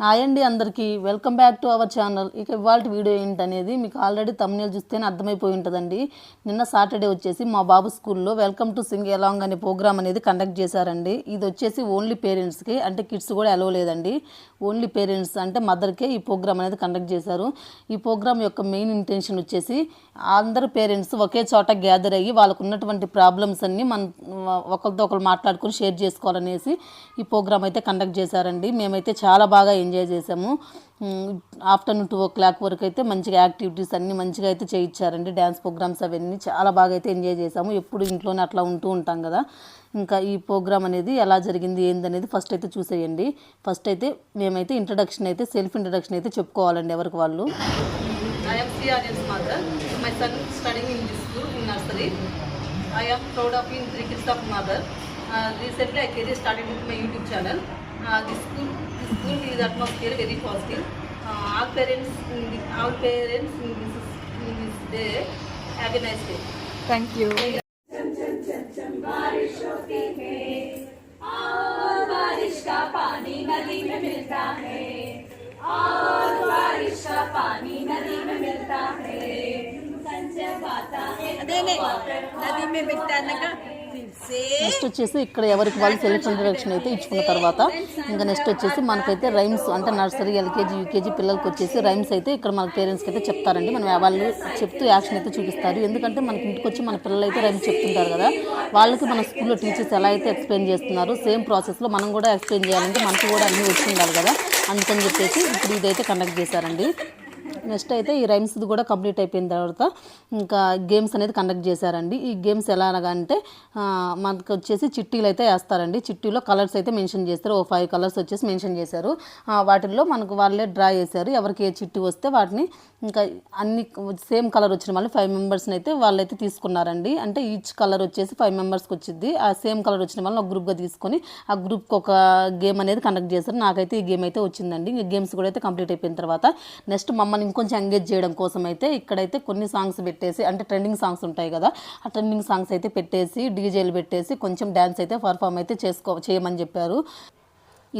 Hi అండి అందరికీ. Welcome back to our channel ఇక ఇవాళ వీడియో ఏంటనేది మీకు ఆల్రెడీ తమిళ చూస్తేనే అర్థమైపోయి ఉంటుందండి. నిన్న సాటర్డే వచ్చేసి మా బాబు స్కూల్లో వెల్కమ్ టు సింగ్ ఎలాంగ్ అనే ప్రోగ్రామ్ అనేది కండక్ట్ చేశారండి. ఇది వచ్చేసి ఓన్లీ పేరెంట్స్కి అంటే కిడ్స్ కూడా అలవ్ లేదండి. ఓన్లీ పేరెంట్స్ అంటే మదర్కే ఈ ప్రోగ్రామ్ అనేది కండక్ట్ చేశారు. ఈ ప్రోగ్రామ్ యొక్క మెయిన్ ఇంటెన్షన్ వచ్చేసి అందరు పేరెంట్స్ ఒకే చోట గ్యాదర్ అయ్యి వాళ్ళకు ఉన్నటువంటి ప్రాబ్లమ్స్ అన్ని మన ఒకరితో ఒకరు మాట్లాడుకుని షేర్ చేసుకోవాలనేసి ఈ ప్రోగ్రామ్ అయితే కండక్ట్ చేశారండి. మేమైతే చాలా బాగా ఎంజాయ్ చేసాము ఆఫ్టర్నూన్ టూ ఓ క్లాక్ వరకు అయితే మంచిగా యాక్టివిటీస్ అన్నీ మంచిగా అయితే చేయించారండి. డ్యాన్స్ ప్రోగ్రామ్స్ అవన్నీ చాలా బాగా అయితే ఎంజాయ్ చేసాము ఎప్పుడు ఇంట్లోనే అట్లా ఉంటూ ఉంటాం కదా. ఇంకా ఈ ప్రోగ్రామ్ అనేది ఎలా జరిగింది ఏందనేది ఫస్ట్ అయితే చూసేయండి. ఫస్ట్ అయితే మేమైతే ఇంట్రడక్షన్ అయితే సెల్ఫ్ ఇంట్రడక్షన్ అయితే చెప్పుకోవాలండి ఎవరికి వాళ్ళు. I am proud of being three kids of mother. Uh, recently, I started with my YouTube channel. the school, the school is atmosphere very positive. all parents, all parents in this, in this day, have a nice day. Thank you. बारिश होती है और बारिश का पानी नदी में मिलता है और बारिश का पानी नदी में मिलता है संचय पाता है नदी में मिलता है ना నెక్స్ట్ వచ్చేసి ఇక్కడ ఎవరికి వాళ్ళు సెల్ఫ్ ఇంట్రడక్షన్ అయితే ఇచ్చుకున్న తర్వాత ఇంకా నెక్స్ట్ వచ్చేసి మనకైతే రైమ్స్ అంటే నర్సరీ ఎల్కేజీ యూకేజీ పిల్లలకి వచ్చేసి రైమ్స్ అయితే ఇక్కడ మన పేరెంట్స్కి అయితే చెప్తారండి. మనం వాళ్ళు చెప్తూ యాక్షన్ అయితే చూపిస్తారు. ఎందుకంటే మనకి ఇంటికి వచ్చి మన పిల్లలు అయితే రైమ్స్ చెప్తుంటారు కదా వాళ్ళకి మన స్కూల్లో టీచర్స్ ఎలా అయితే ఎక్స్ప్లెయిన్ చేస్తున్నారు సేమ్ ప్రాసెస్లో మనం కూడా ఎక్స్ప్లెయిన్ చేయాలంటే మనకు కూడా అన్నీ వచ్చి ఉండాలి కదా. అందుకని చెప్పేసి ఇప్పుడు ఇదైతే కండక్ట్ చేశారండి. నెక్స్ట్ అయితే ఈ రైమ్స్ కూడా కంప్లీట్ అయిపోయిన తర్వాత ఇంకా గేమ్స్ అనేది కండక్ట్ చేశారండి. ఈ గేమ్స్ ఎలా అనగా అంటే మనకు వచ్చేసి చిట్టీలు అయితే వేస్తారండి. చిట్టీలో కలర్స్ అయితే మెన్షన్ చేస్తారు. ఓ ఫైవ్ కలర్స్ వచ్చేసి మెన్షన్ చేశారు. వాటిల్లో మనకు వాళ్ళే డ్రా చేశారు. ఎవరికి ఏ చిట్టి వస్తే వాటిని ఇంకా అన్ని సేమ్ కలర్ వచ్చిన వాళ్ళు ఫైవ్ మెంబర్స్ని అయితే వాళ్ళైతే తీసుకున్నారండి. అంటే ఈచ్ కలర్ వచ్చేసి ఫైవ్ మెంబర్స్కి వచ్చింది ఆ సేమ్ కలర్ వచ్చిన వాళ్ళని ఒక గ్రూప్గా తీసుకొని ఆ గ్రూప్కి ఒక గేమ్ అనేది కండక్ట్ చేశారు. నాకైతే ఈ గేమ్ అయితే వచ్చిందండి. ఈ గేమ్స్ కూడా అయితే కంప్లీట్ అయిపోయిన తర్వాత నెక్స్ట్ మమ్మల్ని ఇంకొంచెం ఎంగేజ్ చేయడం కోసం అయితే ఇక్కడైతే కొన్ని సాంగ్స్ పెట్టేసి అంటే ట్రెండింగ్ సాంగ్స్ ఉంటాయి కదా ఆ ట్రెండింగ్ సాంగ్స్ అయితే పెట్టేసి డీజేలు పెట్టేసి కొంచెం డ్యాన్స్ అయితే పర్ఫామ్ అయితే చేసుకో చేయమని చెప్పారు.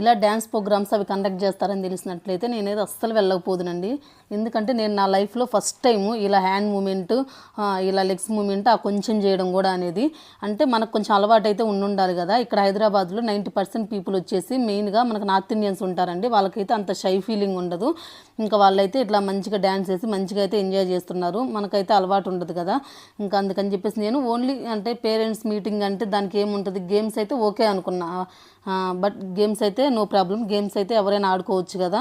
ఇలా డ్యాన్స్ ప్రోగ్రామ్స్ అవి కండక్ట్ చేస్తారని తెలిసినట్లయితే నేనైతే అస్సలు వెళ్ళకపోదునండి. ఎందుకంటే నేను నా లైఫ్లో ఫస్ట్ టైము ఇలా హ్యాండ్ మూమెంట్ ఇలా లెగ్స్ మూమెంట్ ఆ కొంచెం చేయడం కూడా అనేది. అంటే మనకు కొంచెం అలవాటు అయితే ఉండాలి కదా. ఇక్కడ హైదరాబాద్లో నైంటీ పర్సెంట్ పీపుల్ వచ్చేసి మెయిన్గా మనకు నార్త్ ఇండియన్స్ ఉంటారండి. వాళ్ళకైతే అంత షై ఫీలింగ్ ఉండదు. ఇంకా వాళ్ళైతే ఇట్లా మంచిగా డ్యాన్స్ చేసి మంచిగా అయితే ఎంజాయ్ చేస్తున్నారు. మనకైతే అలవాటు ఉండదు కదా. ఇంకా అందుకని చెప్పేసి నేను ఓన్లీ అంటే పేరెంట్స్ మీటింగ్ అంటే దానికి ఏముంటుంది? గేమ్స్ అయితే ఓకే అనుకున్నా. బట్ గేమ్స్ అయితే అయితే నో ప్రాబ్లం గేమ్స్ అయితే ఎవరైనా ఆడుకోవచ్చు కదా.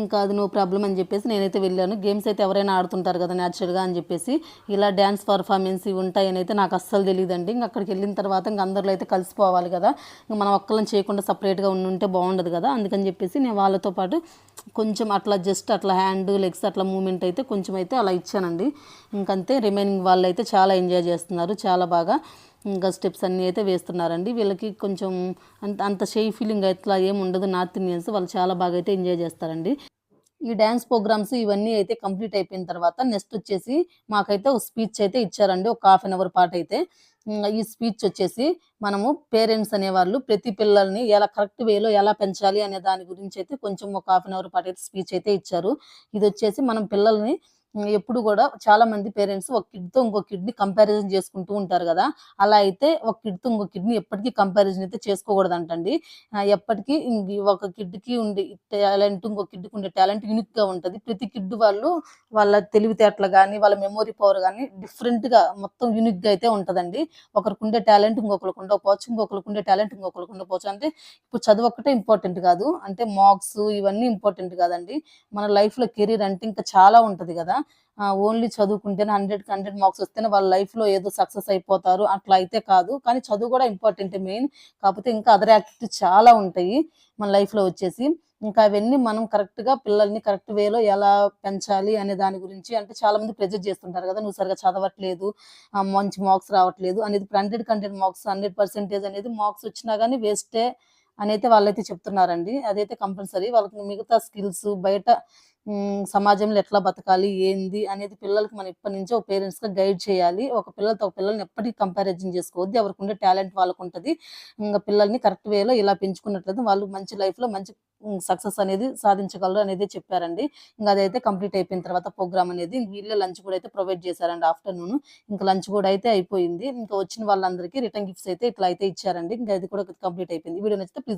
ఇంకా అది నో ప్రాబ్లం అని చెప్పేసి నేనైతే వెళ్ళాను. గేమ్స్ అయితే ఎవరైనా ఆడుతుంటారు కదా న్యాచురల్గా అని చెప్పేసి. ఇలా డ్యాన్స్ పర్ఫార్మెన్స్ ఇవి ఉంటాయని అయితే నాకు అస్సలు తెలియదండి ఇంక అక్కడికి వెళ్ళిన తర్వాత ఇంక అందరిలో అయితే కలిసిపోవాలి కదా. ఇంక మనం ఒక్కళ్ళని చేయకుండా సపరేట్గా ఉంటే బాగుండదు కదా. అందుకని చెప్పేసి నేను వాళ్ళతో పాటు కొంచెం అట్లా జస్ట్ అట్లా హ్యాండ్ లెగ్స్ అట్లా మూమెంట్ అయితే కొంచెం అయితే అలా ఇచ్చానండి. ఇంకంతే. రిమైనింగ్ వాళ్ళు అయితే చాలా ఎంజాయ్ చేస్తున్నారు. చాలా బాగా. ఇంకా స్టెప్స్ అన్నీ అయితే వేస్తున్నారండి. వీళ్ళకి కొంచెం అంత అంత షే ఫీలింగ్ అట్లా ఏం ఉండదు. నార్త్ ఇండియన్స్ వాళ్ళు చాలా బాగా అయితే ఎంజాయ్ చేస్తారండి. ఈ డ్యాన్స్ ప్రోగ్రామ్స్ ఇవన్నీ అయితే కంప్లీట్ అయిపోయిన తర్వాత నెక్స్ట్ వచ్చేసి మాకైతే ఒక స్పీచ్ అయితే ఇచ్చారండి. ఒక హాఫ్ అన్ అవర్ పాటు అయితే. ఈ స్పీచ్ వచ్చేసి మనము పేరెంట్స్ అనేవాళ్ళు ప్రతి పిల్లల్ని ఎలా కరెక్ట్ వేలో ఎలా పెంచాలి అనే దాని గురించి అయితే కొంచెం ఒక హాఫ్ అన్ అవర్ పాటు అయితే స్పీచ్ అయితే ఇచ్చారు. ఇది వచ్చేసి మనం పిల్లల్ని ఎప్పుడు కూడా చాలా మంది పేరెంట్స్ ఒక కిడ్తో ఇంకో కిడ్ని కంపారిజన్ చేసుకుంటూ ఉంటారు కదా. అలా అయితే ఒక కిడ్తో ఇంకో కిడ్ని ఎప్పటికీ కంపారిజన్ అయితే చేసుకోకూడదు అంటండి ఎప్పటికీ ఒక కిడ్కి ఉండే టాలెంట్ ఇంకో కిడ్కి ఉండే టాలెంట్ యూనిక్గా ఉంటుంది. ప్రతి కిడ్ వాళ్ళు వాళ్ళ తెలివితేటలు కానీ వాళ్ళ మెమొరీ పవర్ కానీ డిఫరెంట్గా మొత్తం యూనిక్గా అయితే ఉంటుందండి. ఒకరికి ఉండే టాలెంట్ ఇంకొకరికి ఉండకపోవచ్చు ఇంకొకరికి ఉండే టాలెంట్ ఇంకొకరికి ఉండకపోవచ్చు. అంటే ఇప్పుడు చదువు ఒక్కటే ఇంపార్టెంట్ కాదు. అంటే మార్క్స్ ఇవన్నీ ఇంపార్టెంట్ కాదండి. మన లైఫ్లో కెరీర్ అంటే ఇంకా చాలా ఉంటుంది కదా. ఓన్లీ చదువుకుంటేనే హండ్రెడ్కి హండ్రెడ్ మార్క్స్ వస్తేనే వాళ్ళ లైఫ్లో ఏదో సక్సెస్ అయిపోతారు. అట్లా అయితే కాదు. కానీ చదువు కూడా ఇంపార్టెంట్ మెయిన్. కాకపోతే ఇంకా అదర్ యాక్టివిటీస్ చాలా ఉంటాయి మన లైఫ్లో వచ్చేసి. ఇంకా అవన్నీ మనం కరెక్ట్గా పిల్లల్ని కరెక్ట్ వేలో ఎలా పెంచాలి అనే దాని గురించి అంటే చాలా మంది ప్రెజర్ చేస్తుంటారు కదా నువ్వు సరిగా చదవట్లేదు మంచి మార్క్స్ రావట్లేదు అనేది hundred hundred marks hundred percentage అనేది మార్క్స్ వచ్చినా కానీ వేస్టే అని అయితే వాళ్ళైతే చెప్తున్నారండి. అదైతే కంపల్సరీ వాళ్ళకి మిగతా స్కిల్స్ బయట సమాజంలో ఎట్లా బతకాలి ఏంది అనేది పిల్లలకి మనం ఇప్పటి నుంచో పేరెంట్స్గా గైడ్ చేయాలి. ఒక పిల్లలతో ఒక పిల్లల్ని ఎప్పటికీ కంపారిజన్ చేసుకోవద్దు. ఎవరికి ఉండే టాలెంట్ వాళ్ళకు ఉంటుంది ఇంకా పిల్లల్ని కరెక్ట్ వేలో ఇలా పెంచుకున్నట్లయితే వాళ్ళు మంచి లైఫ్లో మంచి సక్సెస్ అనేది సాధించగలరు అనేది చెప్పారండి. ఇంకా అదైతే కంప్లీట్ అయిపోయిన తర్వాత ప్రోగ్రామ్ అనేది వీళ్ళే లంచ్ కూడా అయితే ప్రొవైడ్ చేశారండి ఆఫ్టర్నూన్ ఇంకా లంచ్ కూడా అయితే అయిపోయింది. ఇంకా వచ్చిన వాళ్ళందరికీ రిటర్న్ గిఫ్ట్స్ అయితే ఇట్లా అయితే ఇచ్చారండి. ఇంకా అది కూడా కంప్లీట్ అయిపోయింది. వీడియో నచ్చితే ప్లీజ్